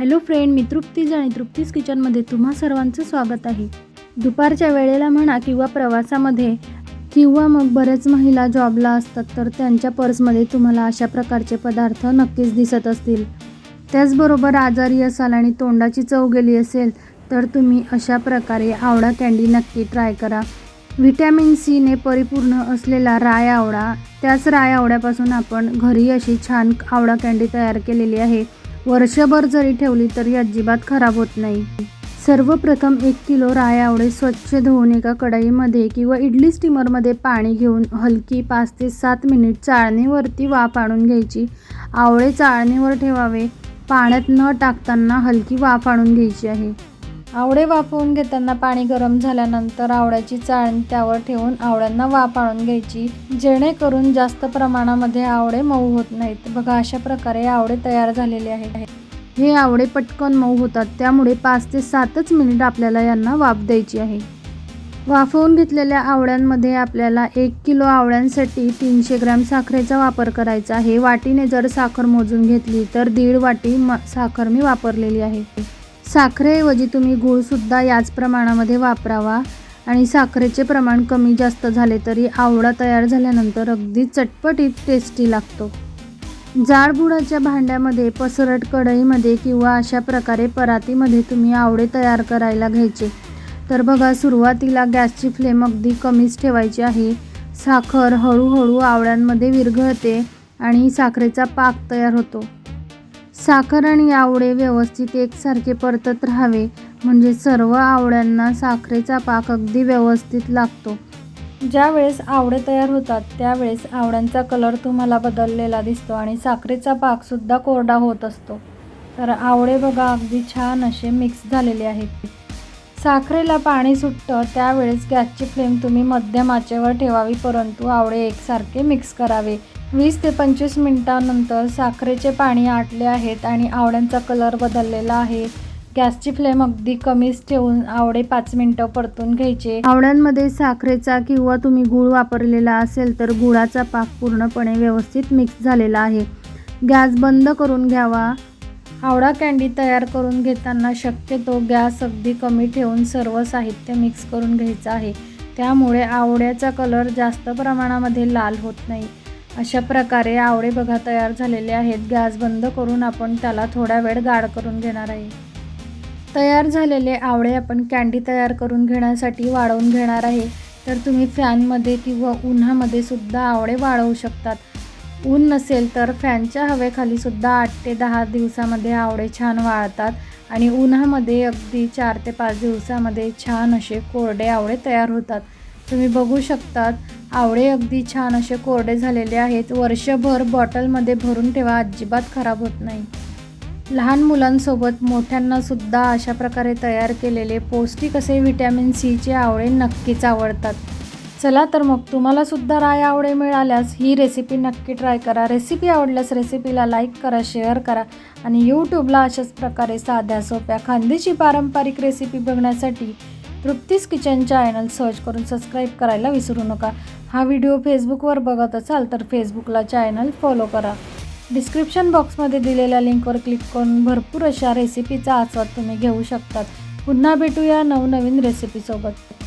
Hello friend मी तृप्तीज आणि तृप्तीज किचनमध्ये तुम्हा सर्वांचं स्वागत आहे. दुपारच्या वेळेला म्हणा किंवा प्रवासामध्ये किंवा मग बरेच महिला जॉबला असतात तर त्यांच्या पर्समध्ये तुम्हाला अशा प्रकारचे पदार्थ नक्कीच दिसत असतील. त्याचबरोबर आजारी असाल आणि तोंडाची चव गेली असेल तर तुम्ही अशा प्रकारे आवळा कँडी नक्की ट्राय करा. व्हिटॅमिन सीने परिपूर्ण असलेला राय आवडा त्याच राय आवड्यापासून आपण घरी अशी छान आवळा कँडी तयार केलेली आहे. वर्षभर जरी ठेवली तरी अजिबात खराब होत नाही. सर्वप्रथम एक किलो राय आवळे स्वच्छ धुवून एका कढईमध्ये किंवा इडली स्टीमरमध्ये पाणी घेऊन हलकी पाच ते सात मिनिट चाळणीवरती वाफ आणून घ्यायची. आवळे चाळणीवर ठेवावे. पाण्यात न टाकताना हलकी वाफ आणून घ्यायची आहे. आवळे वाफवून घेताना पाणी गरम झाल्यानंतर आवळ्याची चाळणी त्यावर ठेवून आवळ्यांना वाफ आणून घ्यायची. जेणेकरून जास्त प्रमाणामध्ये आवळे मऊ होत नाहीत. बघा अशा प्रकारे आवळे तयार झालेले आहेत. हे आवडे पटकन मऊ होतात. त्यामुळे पाच ते सातच मिनिट आपल्याला यांना वाफ द्यायची आहे. वाफवून घेतलेल्या आवळ्यांमध्ये आपल्याला एक किलो आवळ्यांसाठी तीनशे ग्रॅम साखरेचा वापर करायचा आहे. वाटीने जर साखर मोजून घेतली तर दीड वाटी म साखर मी वापरलेली आहे. साखरेऐवजी तुम्ही गूळसुद्धा याच प्रमाणामध्ये वापरावा. आणि साखरेचे प्रमाण कमी जास्त झाले तरी आवळा तयार झाल्यानंतर अगदी चटपटीत टेस्टी लागतो. जाडबुडाच्या भांड्यामध्ये पसरट कढईमध्ये किंवा अशा प्रकारे परातीमध्ये तुम्ही आवळे तयार करायला घ्यायचे. तर बघा सुरुवातीला गॅसची फ्लेम अगदी कमीच ठेवायची आहे. साखर हळूहळू आवळ्यांमध्ये विरघळते आणि साखरेचा पाक तयार होतो. साखर आणि आवळे व्यवस्थित एकसारखे परतत राहावे. म्हणजे सर्व आवळ्यांना साखरेचा पाक अगदी व्यवस्थित लागतो. ज्या वेळेस आवळे तयार होतात त्यावेळेस आवळ्यांचा कलर तुम्हाला बदललेला दिसतो आणि साखरेचा पाकसुद्धा कोरडा होत असतो. तर आवळे बघा अगदी छान असे मिक्स झालेले आहेत. साखरेला पाणी सुटतं त्यावेळेस गॅसची फ्लेम तुम्ही मध्यम आचेवर ठेवावी परंतु आवळे एकसारखे मिक्स करावे. वीस ते पंचवीस मिनटानंतर साखरेचे पाणी आटले आहेत आणि आवड्यांचा कलर बदललेला आहे. गॅसची फ्लेम अगदी कमीच ठेवून आवडे पाच मिनटं परतून घ्यायचे. आवळ्यांमध्ये साखरेचा किंवा तुम्ही गूळ वापरलेला असेल तर गुळाचा पाक पूर्णपणे व्यवस्थित मिक्स झालेला आहे. गॅस बंद करून घ्यावा. आवळा कँडी तयार करून घेताना शक्यतो गॅस अगदी कमी ठेवून सर्व साहित्य मिक्स करून घ्यायचं आहे. त्यामुळे आवळ्याचा कलर जास्त प्रमाणामध्ये लाल होत नाही. अशा प्रकारे आवळे बघा तयार झालेले आहेत. गॅस बंद करून आपण त्याला थोडा वेळ गाढ करून घेणार आहे. तयार झालेले आवळे आपण कँडी तयार करून घेण्यासाठी वाळवून घेणार आहे. तर तुम्ही फॅनमध्ये किंवा उन्हामध्ये सुद्धा आवळे वाळवू शकतात. ऊन नसेल तर फॅनच्या हवेखाली सुद्धा आठ ते दहा दिवसामध्ये आवळे छान वाळतात आणि उन्हामध्ये अगदी चार ते पाच दिवसामध्ये छान असे कोरडे आवळे तयार होतात. तुम्ही बघू शकतात आवळे अगदी छान असे कोरडे झालेले आहेत. वर्षभर बॉटलमध्ये भरून ठेवा अजिबात खराब होत नाही. लहान मुलांसोबत मोठ्यांनासुद्धा अशा प्रकारे तयार केलेले पौष्टिक असे व्हिटॅमिन सीचे आवळे नक्कीच आवडतात. चला तर मग तुम्हालासुद्धा राय आवळे मिळाल्यास ही रेसिपी नक्की ट्राय करा. रेसिपी आवडल्यास रेसिपीला लाईक करा शेअर करा आणि यूट्यूबला अशाच प्रकारे साध्या सोप्या खानदेशी पारंपरिक रेसिपी बघण्यासाठी तृप्तीस किचन चॅनल सर्च करून सबस्क्राईब करायला विसरू नका. हा व्हिडिओ फेसबुकवर बघत असाल तर फेसबुकला चॅनल फॉलो करा. डिस्क्रिप्शन बॉक्समध्ये दिलेल्या लिंकवर क्लिक करून भरपूर अशा रेसिपीचा आस्वाद तुम्ही घेऊ शकतात. पुन्हा भेटूया नवनवीन रेसिपीसोबत